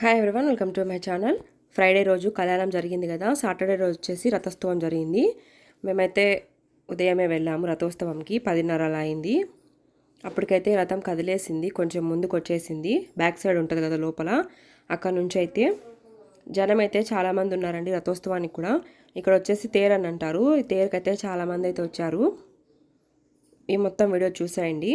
Hi everyone welcome to my channel Friday రోజు కళ్యాణం జరిగింది కదా సాటర్డే రోజు వచ్చేసి రథోత్సవం జరిగింది. మేమైతే ఉదయమే వెళ్ళాము రథోత్సవంకి పదిన్నర అలా అయింది. అప్పటికైతే రథం కదిలేసింది కొంచెం ముందుకు వచ్చేసింది బ్యాక్ సైడ్ ఉంటుంది కదా లోపల అక్కడ నుంచి అయితే జనం అయితే చాలామంది ఉన్నారండి రథోత్సవానికి కూడా. ఇక్కడ వచ్చేసి తేర్ అని అంటారు. ఈ తేరుకైతే చాలామంది అయితే వచ్చారు. ఈ మొత్తం వీడియో చూసేయండి.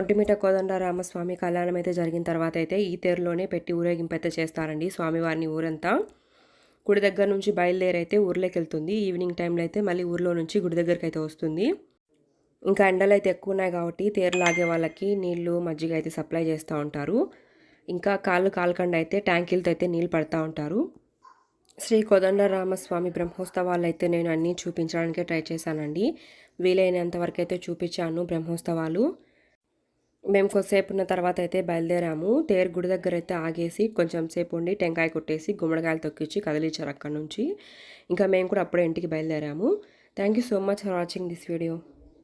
ఒంటిమిట కోదండరామస్వామి కళ్యాణం అయితే జరిగిన తర్వాత అయితే ఈ తేరులోనే పెట్టి ఊరేగింపైతే చేస్తారండి స్వామివారిని ఊరంతా. గుడి దగ్గర నుంచి బయలుదేరైతే ఊర్లోకి వెళ్తుంది ఈవినింగ్ టైంలో అయితే మళ్ళీ ఊర్లో నుంచి గుడి దగ్గరికి అయితే వస్తుంది. ఇంకా ఎండలు అయితే ఎక్కువ ఉన్నాయి కాబట్టి తేరు లాగే వాళ్ళకి నీళ్ళు మజ్జిగ అయితే సప్లై చేస్తూ ఉంటారు. ఇంకా కాళ్ళు కాలకుండా అయితే ట్యాంకీలతో అయితే నీళ్ళు పడతా ఉంటారు. శ్రీ కోదండరామస్వామి బ్రహ్మోత్సవాలు అయితే నేను అన్నీ చూపించడానికే ట్రై చేశానండి. వీలైనంత వరకు అయితే చూపించాను బ్రహ్మోత్సవాలు. మేము కొద్దిసేపు ఉన్న తర్వాత అయితే బయలుదేరాము. తేరు గుడి దగ్గర అయితే ఆగేసి కొంచెం సేపు ఉండి టెంకాయ కొట్టేసి గుమ్మడికాయలు తొక్కించి కదిలించారు అక్కడ నుంచి. ఇంకా మేము కూడా అప్పుడే ఇంటికి బయలుదేరాము. Thank you so much for watching this video